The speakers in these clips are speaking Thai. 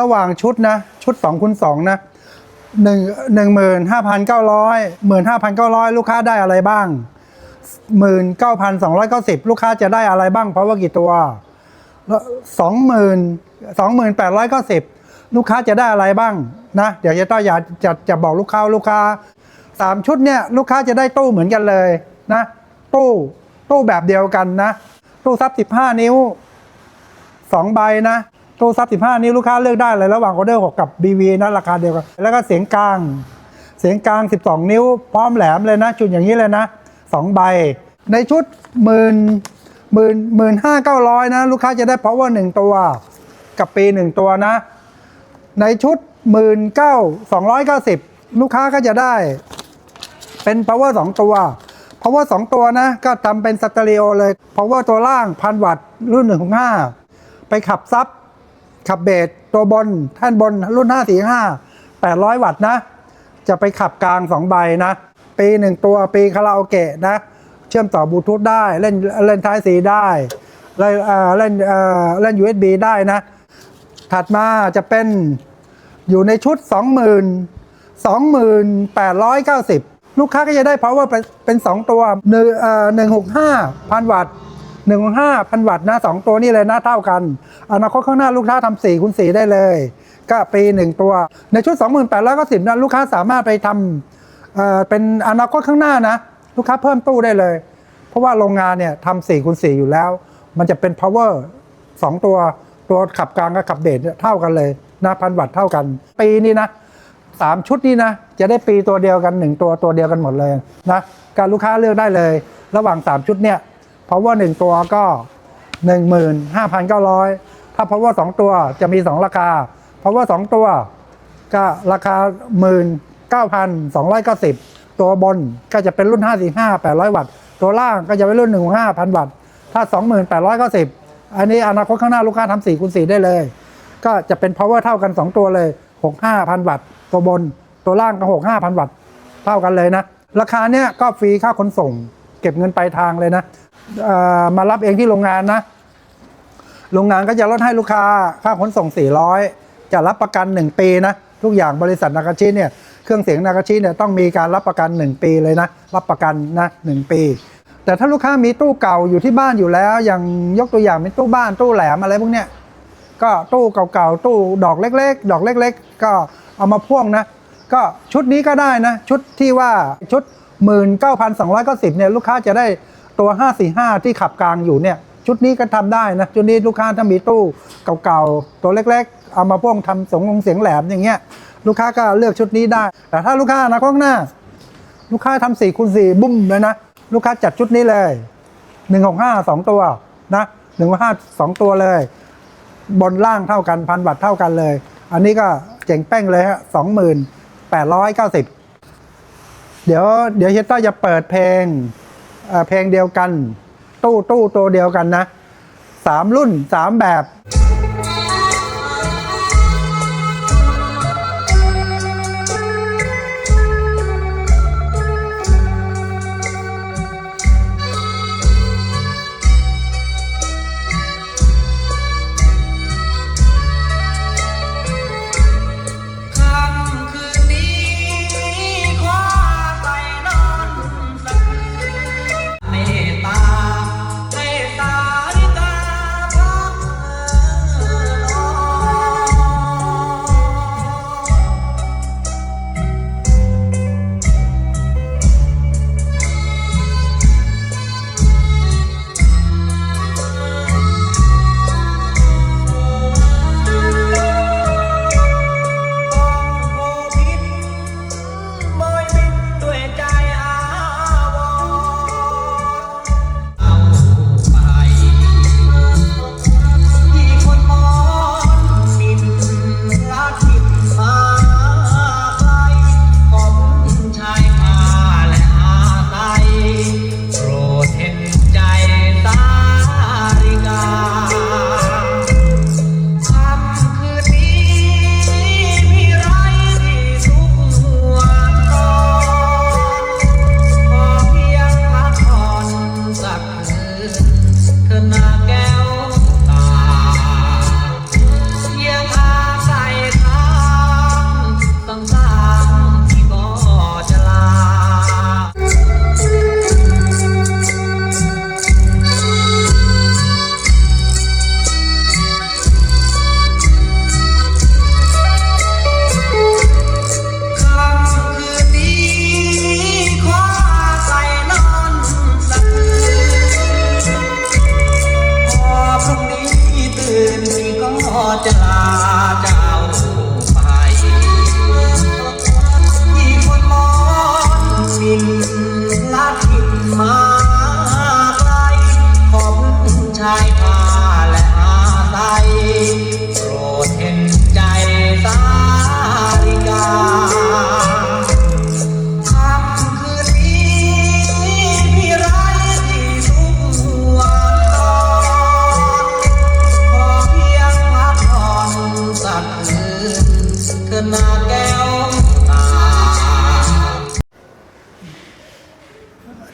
ระหว่างชุดนะชุด2คูณ2นะหนึ่งหนึ่งหมื่นห้าพันเก้าร้อยหมื่นห้าพันเก้าร้อยลูกค้าได้อะไรบ้างหมื่นเก้าพันสองร้อยเก้าสิบลูกค้าจะได้อะไรบ้าง เพราะว่ากี่ตัวสองหมื่นสองหมื่นแปดร้อยเก้าสิบลูกค้าจะได้อะไรบ้างนะ เดี๋ยวจะต้องอยากจะจะบอกลูกค้าลูกค้าสามชุดเนี่ยลูกค้าจะได้ตู้เหมือนกันเลยนะ ตู้ตู้แบบเดียวกันนะ ตู้ซับสิบห้านิ้วสองใบนะ ตู้ซับสิบห้านิ้วลูกค้าเลือกได้เลยระหว่างออเดอร์6กับ BV นะราคาเดียวกัน แล้วก็เสียงกลาง เสียงกลาง 12 นิ้ว พร้อมแหลมเลยนะชุดอย่างนี้เลยนะสองใบ ในชุดหมื่นหมื่นหมื่นห้าเก้าร้อยนะ ลูกค้าจะได้ power หนึ่งตัว กับปีหนึ่งตัวนะ ในชุดหมื่นเก้าสองร้อยเก้าสิบลูกค้าก็จะได้เป็น power 2ตัว power 2ตัวนะ ก็ทำเป็นสเตอริโอเลย power ตัวล่างพันวัตต์รุ่น165ไปขับซับ ขับเบสตัวบนแท่นบนรุ่น 545 800 วัตต์นะ จะไปขับกลาง 2 ใบนะ ปีหนึ่งตัวปีคาราโอเกะนะ เชื่อมต่อบลูทูธได้เล่นเล่นท้ายสีได้ เล่นเล่นเล่น USB ได้นะ ถัดมาจะเป็นอยู่ในชุด 20,000 2890 ลูกค้าก็จะได้เพราะว่าเป็น 2 ตัว1 165 0 0 วัตต์ หนึ่งห้าพันวัตต์นะสองตัวนี่เลยหน้าเท่ากัน อนาคตข้างหน้าลูกค้าทำสี่คูณสี่ได้เลย ก็ปีหนึ่งตัว ในชุดสองหมื่นแปดะลูกค้าสามารถไปทำเเป็นอนาคตข้างหน้านะ ลูกค้าเพิ่มตู้ได้เลย เพราะว่าโรงงานเนี่ยทำสี่คูณสี่อยู่แล้ว มันจะเป็น power สองตัวตัวขับกลางกับขับเบสเท่ากันเลยนะพันวัตต์เท่ากัน ปีนี้นะสามชุดนี้นะ จะได้ปีตัวเดียวกันหนึ่งตัวตัวเดียวกันหมดเลยนะการลูกค้าเลือกได้เลย ระหว่างสามชุดเนี่ย power หนึ่งตัวก็ 15,900 ถ้า power 2 ตัวจะมี 2 ราคา power 2 ตัวก็ราคา 19,290 ตัวบนก็จะเป็นรุ่น 545 800 วัตต์ ตัวล่างก็จะเป็นรุ่น1,500 วัตต์ ถ้า 28,990 อันนี้อนาคตข้างหน้าลูกค้าทำ4คูณ4ได้เลย ก็จะเป็น power เท่ากัน 2 ตัวเลย 65,000 วัตต์ ตัวบนตัวล่างก็ 65,000 วัตต์ เท่ากันเลยนะ ราคาเนี้ยก็ฟรีค่าขนส่ง เก็บเงินปลายทางเลยนะมารับเองที่โรงงานนะ โรงงานก็จะลดให้ลูกค้าค่าขนส่ง 400 จะรับประกัน 1 ปีนะ ทุกอย่างบริษัทนากาชิเนี่ยเครื่องเสียงนากาชิเนี่ยต้องมีการรับประกัน 1 ปีเลยนะ รับประกันนะ1ปี แต่ถ้าลูกค้ามีตู้เก่าอยู่ที่บ้านอยู่แล้ว อย่างยกตัวอย่างเป็นตู้บ้านตู้แหลมอะไรพวกเนี้ยก็ตู้เก่าๆตู้ดอกเล็ก ๆ ดอกเล็ก ๆ ก็เอามาพ่วงนะ ก็ชุดนี้ก็ได้นะ ชุดที่ว่าชุด 19,290เนี่ยลูกค้าจะได้ตัว 545 ที่ขับกลางอยู่เนี่ยชุดนี้ก็ทำได้นะ ชุดนี้ลูกค้าถ้ามีตู้เก่าๆ ตัวเล็กๆ เอามาพ่วงทำสงงเสียงแหลมอย่างเงี้ยลูกค้าก็เลือกชุดนี้ได้ แต่ถ้าลูกค้านะข้างหน้า ลูกค้าทำสี่คูณสี่บุ้มเลยนะ ลูกค้าจัดชุดนี้เลยหนึ่งหกห้าสองตัวนะหนึ่งห้าสองตัวเลย บนล่างเท่ากันพันวัตต์เท่ากันเลย อันนี้ก็เจ๋งแป้งเลยฮะสองหมื่นแปดร้อยเก้าสิบ เดี๋ยวเดี๋ยวเฮยต้าจะเปิดเพลงเพลงเดียวกัน ตู้ตู้ตัวเดียวกันนะสามรุ่นสามแบบ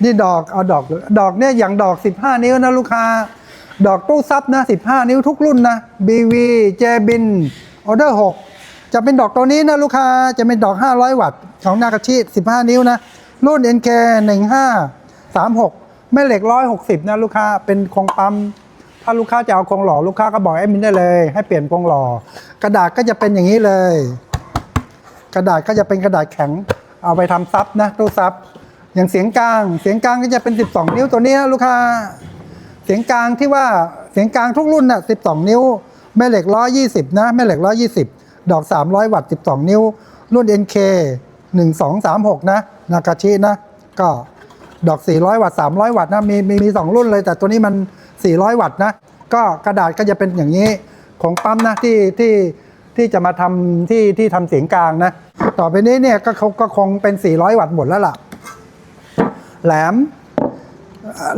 นี่ดอกเอาดอกดอกเนี่ยอย่างดอก 15 นิ้วนะลูกค้า ดอกตู้ซับนะ15 นิ้วทุกรุ่นนะ BV เจบินออเดอร์6จะเป็นดอกตัวนี้นะลูกค้าจะเป็นดอก 500 วัตต์ของนากาชิ15 นิ้วนะ รุ่น NK 1536แม่เหล็ก 160 นะลูกค้าเป็นคงปั๊มถ้าลูกค้าจะเอาคงหล่อลูกค้าก็บอกแอดมินได้เลย ให้เปลี่ยนคงหล่อกระดาษก็จะเป็นอย่างนี้เลย กระดาษก็จะเป็นกระดาษแข็งเอาไปทำซับนะตู้ซับ อย่างเสียงกลาง เสียงกลางก็จะเป็น 12 นิ้วตัวนี้นะลูกค้า เสียงกลางที่ว่าเสียงกลางทุกรุ่นน่ะ12 นิ้ว แม่เหล็ก 120 นะ แม่เหล็ก 120 ดอก 300 วัตต์ 12 นิ้ว รุ่น NK 1236 นะนากาชินะ ก็ดอก 400 วัตต์ 300 วัตต์นะ มีมีมีสองรุ่นเลย แต่ตัวนี้มัน 400 วัตต์นะ ก็กระดาษก็จะเป็นอย่างนี้ของปั๊มนะที่ที่ที่จะมาทำที่ที่ทำเสียงกลางนะ ต่อไปนี้เนี่ยก็เขาก็คงเป็น 400 วัตต์หมดแล้วล่ะ แหลม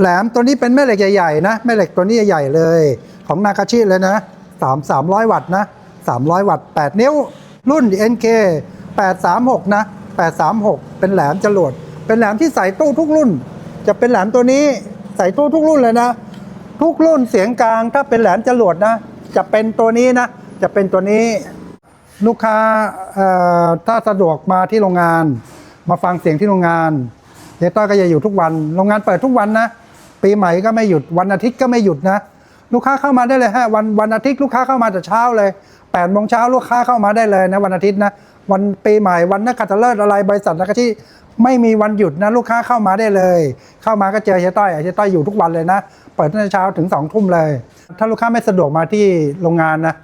แหลมตัวนี้เป็นแม่เหล็กใหญ่ๆนะแม่เหล็กตัวนี้ใหญ่ๆเลย ของนากาชิเลยนะสามสามร้อยวัตต์นะสามร้อยวัตต์แปดนิ้ว รุ่น NK 836นะ836เป็นแหลมจรวด เป็นแหลมที่ใส่ตู้ทุกรุ่น จะเป็นแหลมตัวนี้ใส่ตู้ทุกรุ่นเลยนะ ทุกรุ่นเสียงกลางถ้าเป็นแหลมจรวดนะ จะเป็นตัวนี้นะ จะเป็นตัวนี้ลูกค้าถ้าสะดวกมาที่โรงงาน มาฟังเสียงที่โรงงาน เดต้าก็จะอยู่ทุกวันโรงงานเปิดทุกวันนะ ปีใหม่ก็ไม่หยุดวันอาทิตย์ก็ไม่หยุดนะ ลูกค้าเข้ามาได้เลยฮะวันวันอาทิตย์ลูกค้าเข้ามาแต่เช้าเลย8ปดโมงเช้าลูกค้าเข้ามาได้เลยนะวันอาทิตย์นะวันปีใหม่วันนักขัตฤกษ์อะไรบริษัทนักที่ไม่มีวันหยุดนะลูกค้าเข้ามาได้เลย เข้ามาก็เจอเฮียต้อยเฮียต้อยอยู่ทุกวันเลยนะ เปิดตั้งแต่เช้าถึงสองทุ่มเลย ถ้าลูกค้าไม่สะดวกมาที่โรงงานนะ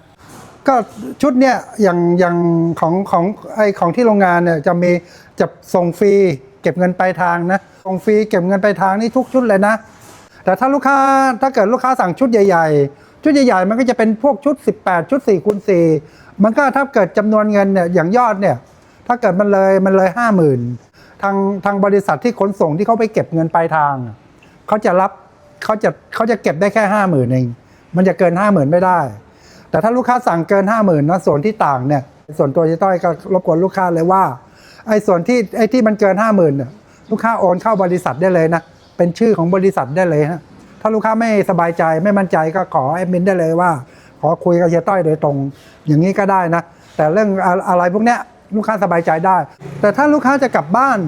ก็ชุดเนี่ยอย่างอย่างของของไอของที่โรงงานเนี่ยจะมีจะส่งฟรี ก็บเงินปลายทางนะส่งฟรีเก็บเงินปลายทางนี่ทุกชุดเลยนะ แต่ถ้าลูกค้าถ้าเกิดลูกค้าสั่งชุดใหญ่ ๆ ชุดใหญ่ๆ มันก็จะเป็นพวกชุด 18 ชุด4คูณ4มันก็ถ้าเกิดจำนวนเงินเนี่ยอย่างยอดเนี่ยถ้าเกิดมันเลยมันเลยห้าหมื่นทางทางบริษัทที่ขนส่งที่เขาไปเก็บเงินปลายทางเขาจะรับเขาจะเขาจะเก็บได้แค่ห้าหมื่นเองมันจะเกินห้าหมื่นไม่ได้ แต่ถ้าลูกค้าสั่งเกินห้าหมื่นนะส่วนที่ต่างเนี่ยส่วนตัวจ๊ต้อยก็รบกวนลูกค้าเลยว่า ไอ้ส่วนที่ไอ้ที่มันเกินห้าหมื่นเนี่ยลูกค้าโอนเข้าบริษัทได้เลยนะ เป็นชื่อของบริษัทได้เลยฮะถ้าลูกค้าไม่สบายใจไม่มั่นใจก็ขอแอดมินได้เลยว่า ขอคุยกับเฮียต้อยโดยตรง อย่างนี้ก็ได้นะ แต่เรื่องอะไรพวกเนี้ยลูกค้าสบายใจได้ แต่ถ้าลูกค้าจะกลับบ้าน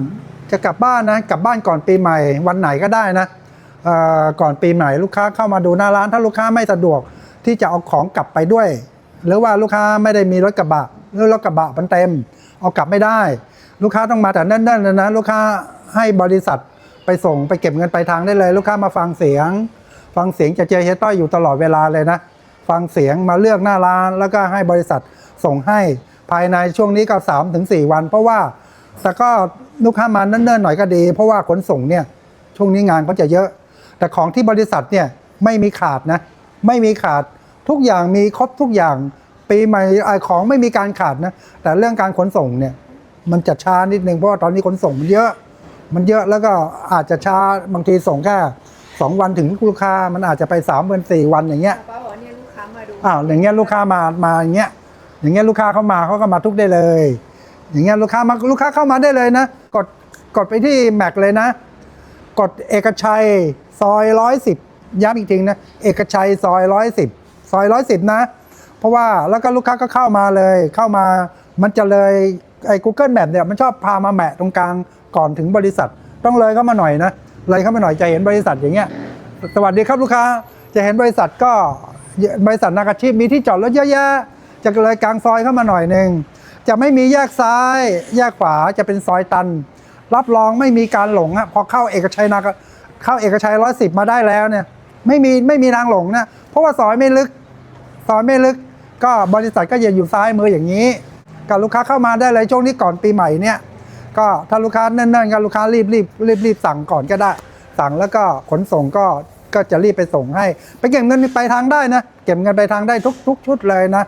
จะกลับบ้านนะกลับบ้านก่อนปีใหม่วันไหนก็ได้นะก่อนปีใหม่ลูกค้าเข้ามาดูหน้าร้าน ถ้าลูกค้าไม่สะดวกที่จะเอาของกลับไปด้วย หรือว่าลูกค้าไม่ได้มีรถกระบะหรือรถกระบะมันเต็ม เอากลับไม่ได้ ลูกค้าต้องมาแต่แน่นๆเลยนะ ลูกค้าให้บริษัทไปส่งไปเก็บเงินไปทางได้เลย ลูกค้ามาฟังเสียง ฟังเสียงจะเจอเฮต้อยอยู่ตลอดเวลาเลยนะ ฟังเสียงมาเลือกหน้าร้าน แล้วก็ให้บริษัทส่งให้ภายในช่วงนี้ก็3ถึง4วัน เพราะว่าแต่ก็ลูกค้ามาเนิ่นๆหน่อยก็ดี เพราะว่าขนส่งเนี่ยช่วงนี้งานก็จะเยอะ แต่ของที่บริษัทเนี่ยไม่มีขาดนะ ไม่มีขาดทุกอย่างมีครบทุกอย่าง ปีใหม่ของไม่มีการขาดนะ แต่เรื่องการขนส่งเนี่ย มันจะช้านิดนึงเพราะว่าตอนนี้ขนส่งมันเยอะ มันเยอะแล้วก็อาจจะช้าบางทีส่งแค่สองวันถึงลูกค้ามันอาจจะไปสามวันสี่วันอย่างเงี้ยป้าบอกเนี่ยลูกค้ามาดูอ้าวอย่างเงี้ยลูกค้ามามาอย่างเงี้ยอย่างเงี้ยลูกค้าเข้ามาเขาก็มาทุกได้เลย อย่างเงี้ยลูกค้ามาลูกค้าเข้ามาได้เลยนะ กดกดไปที่แม็กเลยนะ กดเอกชัยซอยร้อยสิบย้ำอีกทีนะเอกชัยซอยร้อยสิบซอยร้อยสิบนะ เพราะว่าแล้วก็ลูกค้าก็เข้ามาเลยเข้ามามันจะเลย ไอ้ Google Map เนี่ยมันชอบพามาแมะตรงกลางก่อนถึงบริษัท ต้องเลยเข้ามาหน่อยนะเลยเข้ามาหน่อยจะเห็นบริษัทอย่างเงี้ยสวัสดีครับลูกค้าจะเห็นบริษัทก็บริษัทนากาชิมีที่จอดรถเยอะแยะจะเลยกลางซอยเข้ามาหน่อยหนึ่งจะไม่มีแยกซ้ายแยกขวาจะเป็นซอยตัน รับรองไม่มีการหลงอะพอเข้าเอกชัยนาเข้าเอกชัยร้อยสิบมาได้แล้วเนี่ยไม่มีไม่มีทางหลงนะเพราะว่าซอยไม่ลึกซอยไม่ลึก ก็บริษัทก็จะอยู่ซ้ายมืออย่างนี้ กับลูกค้าเข้ามาได้เลยช่วงนี้ก่อนปีใหม่เนี่ยก็ถ้าลูกค้าเนิ่นๆก็ลูกค้ารีบรีบรีบรีบสั่งก่อนก็ได้ สั่งแล้วก็ขนส่งก็ก็จะรีบไปส่งให้ ไปเก็บเงินไปทางได้นะ เก็บเงินไปทางได้ทุกทุกชุดเลยนะ